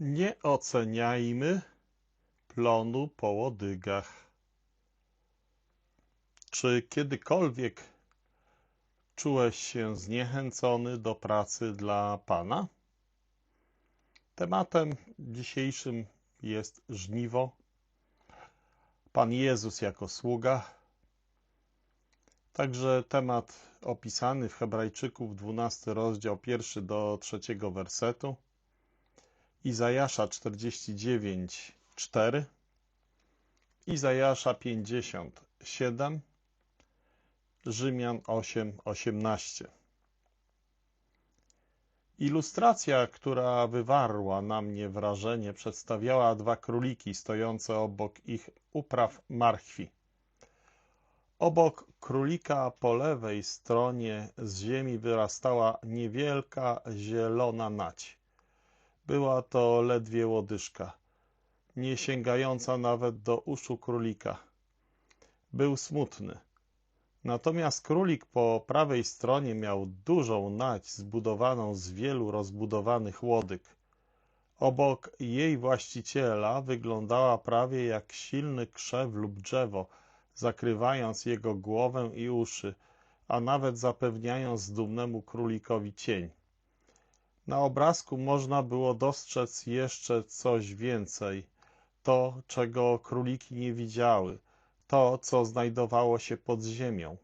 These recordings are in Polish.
Nie oceniajmy plonu po łodygach. Czy kiedykolwiek czułeś się zniechęcony do pracy dla Pana? Tematem dzisiejszym jest żniwo. Pan Jezus jako sługa. Także temat opisany w Hebrajczyków, 12 rozdział, pierwszy do trzeciego wersetu. Izajasza 49, 4, Izajasza 57, Rzymian 8, 18. Ilustracja, która wywarła na mnie wrażenie, przedstawiała dwa króliki stojące obok ich upraw marchwi. Obok królika po lewej stronie z ziemi wyrastała niewielka zielona nać. Była to ledwie łodyżka, nie sięgająca nawet do uszu królika. Był smutny. Natomiast królik po prawej stronie miał dużą nać zbudowaną z wielu rozbudowanych łodyg. Obok jej właściciela wyglądała prawie jak silny krzew lub drzewo, zakrywając jego głowę i uszy, a nawet zapewniając dumnemu królikowi cień. Na obrazku można było dostrzec jeszcze coś więcej, to, czego króliki nie widziały, to, co znajdowało się pod ziemią.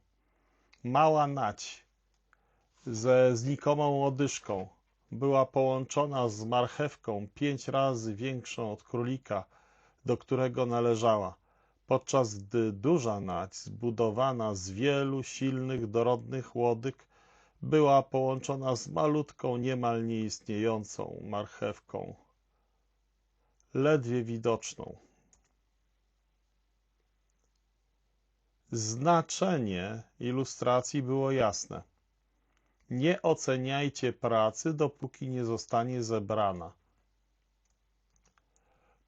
Mała nać ze znikomą łodyżką była połączona z marchewką pięć razy większą od królika, do którego należała, podczas gdy duża nać, zbudowana z wielu silnych, dorodnych łodyg, była połączona z malutką, niemal nieistniejącą marchewką, ledwie widoczną. Znaczenie ilustracji było jasne. Nie oceniajcie pracy, dopóki nie zostanie zebrana,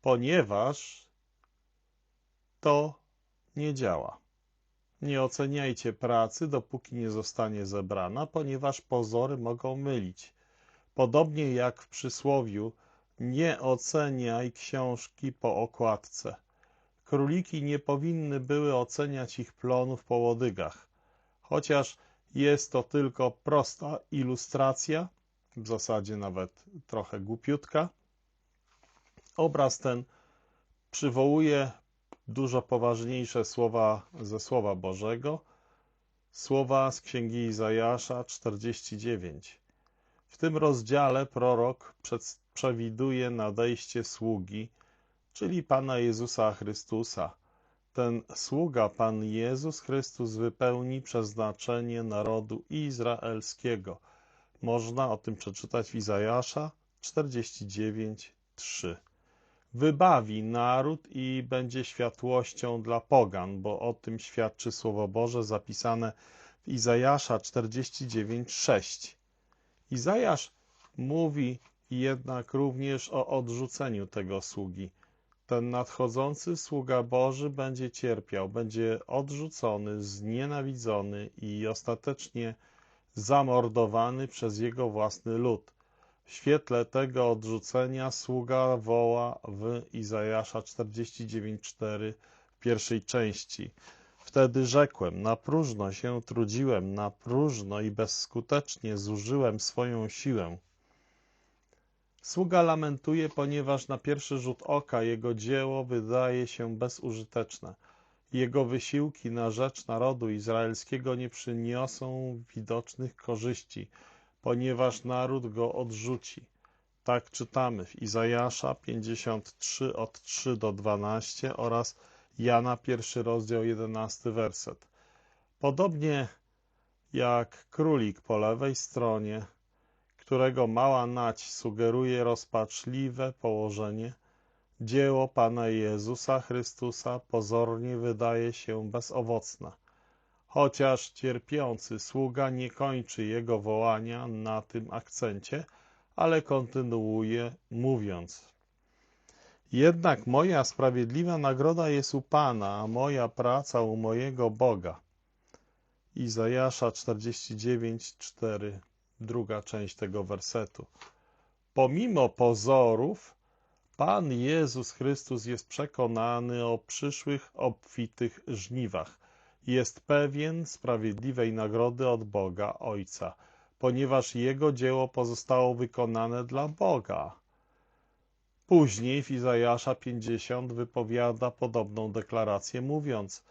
ponieważ to nie działa. Nie oceniajcie pracy, dopóki nie zostanie zebrana, ponieważ pozory mogą mylić. Podobnie jak w przysłowiu, nie oceniaj książki po okładce. Króliki nie powinny były oceniać ich plonów po łodygach. Chociaż jest to tylko prosta ilustracja, w zasadzie nawet trochę głupiutka, obraz ten przywołuje dużo poważniejsze słowa ze Słowa Bożego, słowa z Księgi Izajasza 49. W tym rozdziale prorok przewiduje nadejście sługi, czyli Pana Jezusa Chrystusa. Ten sługa, Pan Jezus Chrystus, wypełni przeznaczenie narodu izraelskiego. Można o tym przeczytać w Izajasza 49, 3 wybawi naród i będzie światłością dla pogan, bo o tym świadczy Słowo Boże zapisane w Izajasza 49:6. Izajasz mówi jednak również o odrzuceniu tego sługi. Ten nadchodzący sługa Boży będzie cierpiał, będzie odrzucony, znienawidzony i ostatecznie zamordowany przez jego własny lud. W świetle tego odrzucenia sługa woła w Izajasza 49:4 w pierwszej części. Wtedy rzekłem, na próżno się trudziłem, na próżno i bezskutecznie zużyłem swoją siłę. Sługa lamentuje, ponieważ na pierwszy rzut oka jego dzieło wydaje się bezużyteczne. Jego wysiłki na rzecz narodu izraelskiego nie przyniosą widocznych korzyści ponieważ naród go odrzuci. Tak czytamy w Izajasza 53 od 3 do 12 oraz Jana pierwszy rozdział 11 werset. Podobnie jak królik po lewej stronie, którego mała nać sugeruje rozpaczliwe położenie, dzieło Pana Jezusa Chrystusa pozornie wydaje się bezowocne chociaż cierpiący sługa nie kończy jego wołania na tym akcencie, ale kontynuuje mówiąc Jednak moja sprawiedliwa nagroda jest u Pana, a moja praca u mojego Boga. Izajasza 49:4, druga część tego wersetu. Pomimo pozorów, Pan Jezus Chrystus jest przekonany o przyszłych obfitych żniwach. Jest pewien sprawiedliwej nagrody od Boga Ojca, ponieważ Jego dzieło pozostało wykonane dla Boga. Później w Izajasza 50 wypowiada podobną deklarację, mówiąc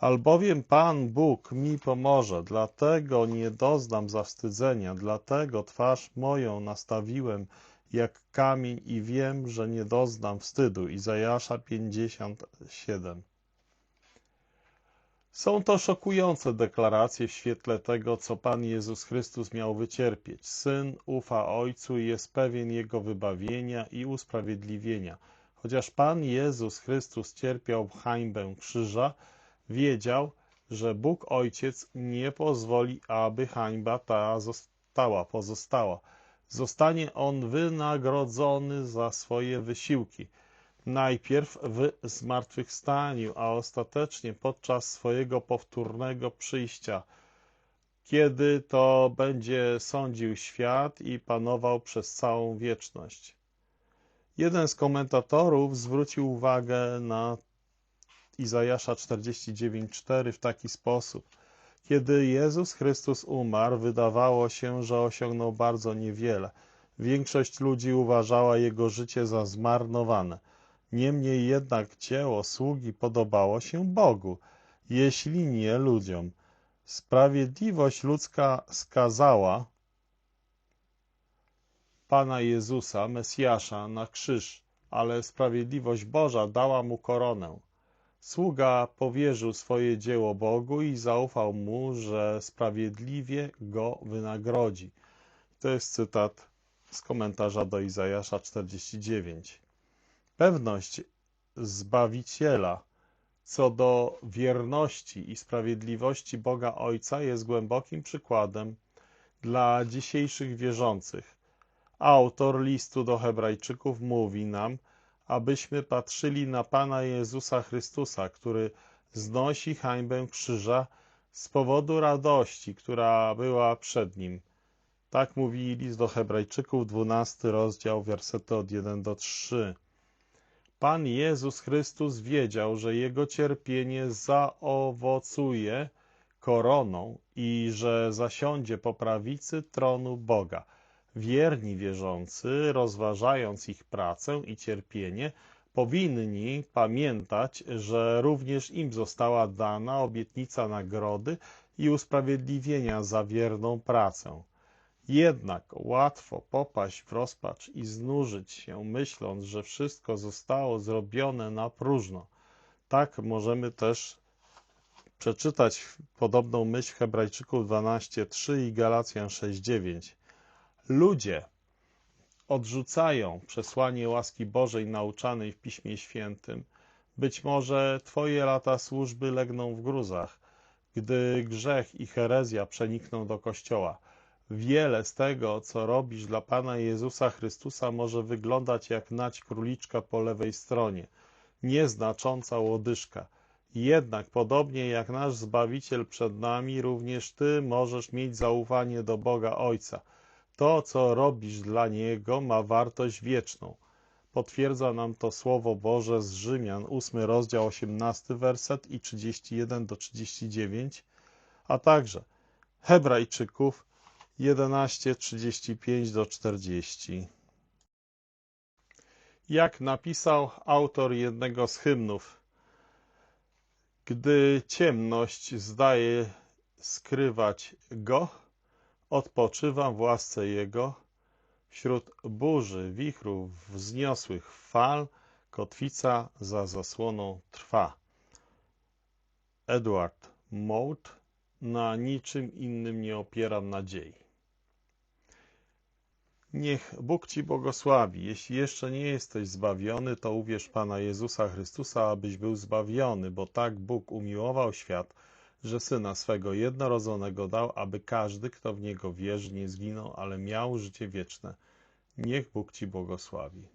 Albowiem Pan Bóg mi pomoże, dlatego nie doznam zawstydzenia, dlatego twarz moją nastawiłem jak kamień i wiem, że nie doznam wstydu. Izajasza 57 Są to szokujące deklaracje w świetle tego, co Pan Jezus Chrystus miał wycierpieć. Syn ufa Ojcu i jest pewien Jego wybawienia i usprawiedliwienia. Chociaż Pan Jezus Chrystus cierpiał hańbę krzyża, wiedział, że Bóg Ojciec nie pozwoli, aby hańba ta została, pozostała. Zostanie on wynagrodzony za swoje wysiłki. Najpierw w zmartwychwstaniu, a ostatecznie podczas swojego powtórnego przyjścia, kiedy to będzie sądził świat i panował przez całą wieczność. Jeden z komentatorów zwrócił uwagę na Izajasza 49:4 w taki sposób. Kiedy Jezus Chrystus umarł, wydawało się, że osiągnął bardzo niewiele. Większość ludzi uważała jego życie za zmarnowane. Niemniej jednak dzieło sługi podobało się Bogu, jeśli nie ludziom. Sprawiedliwość ludzka skazała Pana Jezusa, Mesjasza, na krzyż, ale sprawiedliwość Boża dała mu koronę. Sługa powierzył swoje dzieło Bogu i zaufał mu, że sprawiedliwie go wynagrodzi. To jest cytat z komentarza do Izajasza 49. Pewność Zbawiciela co do wierności i sprawiedliwości Boga Ojca jest głębokim przykładem dla dzisiejszych wierzących. Autor listu do Hebrajczyków mówi nam, abyśmy patrzyli na Pana Jezusa Chrystusa, który znosi hańbę krzyża z powodu radości, która była przed Nim. Tak mówi list do Hebrajczyków, 12 rozdział, wersety od 1 do 3. Pan Jezus Chrystus wiedział, że Jego cierpienie zaowocuje koroną i że zasiądzie po prawicy tronu Boga. Wierni wierzący, rozważając ich pracę i cierpienie, powinni pamiętać, że również im została dana obietnica nagrody i usprawiedliwienia za wierną pracę. Jednak łatwo popaść w rozpacz i znużyć się, myśląc, że wszystko zostało zrobione na próżno. Tak możemy też przeczytać podobną myśl Hebrajczyków 12:3 i Galacjan 6:9. Ludzie odrzucają przesłanie łaski Bożej nauczanej w Piśmie Świętym. Być może Twoje lata służby legną w gruzach, gdy grzech i herezja przenikną do Kościoła. Wiele z tego, co robisz dla Pana Jezusa Chrystusa, może wyglądać jak nać króliczka po lewej stronie, nieznacząca łodyżka. Jednak, podobnie jak nasz Zbawiciel przed nami, również Ty możesz mieć zaufanie do Boga Ojca – to, co robisz dla Niego, ma wartość wieczną. Potwierdza nam to Słowo Boże z Rzymian, 8 rozdział, 18 werset i 31 do 39, a także Hebrajczyków 11, 35 do 40. Jak napisał autor jednego z hymnów, gdy ciemność zdaje skrywać go, Odpoczywam w łasce Jego, wśród burzy, wichrów, wzniosłych fal, kotwica za zasłoną trwa. Edward Moult na niczym innym nie opieram nadziei. Niech Bóg Ci błogosławi. Jeśli jeszcze nie jesteś zbawiony, to uwierz Pana Jezusa Chrystusa, abyś był zbawiony, bo tak Bóg umiłował świat, że Syna swego jednorodzonego dał, aby każdy, kto w Niego wierzy, nie zginął, ale miał życie wieczne. Niech Bóg Ci błogosławi.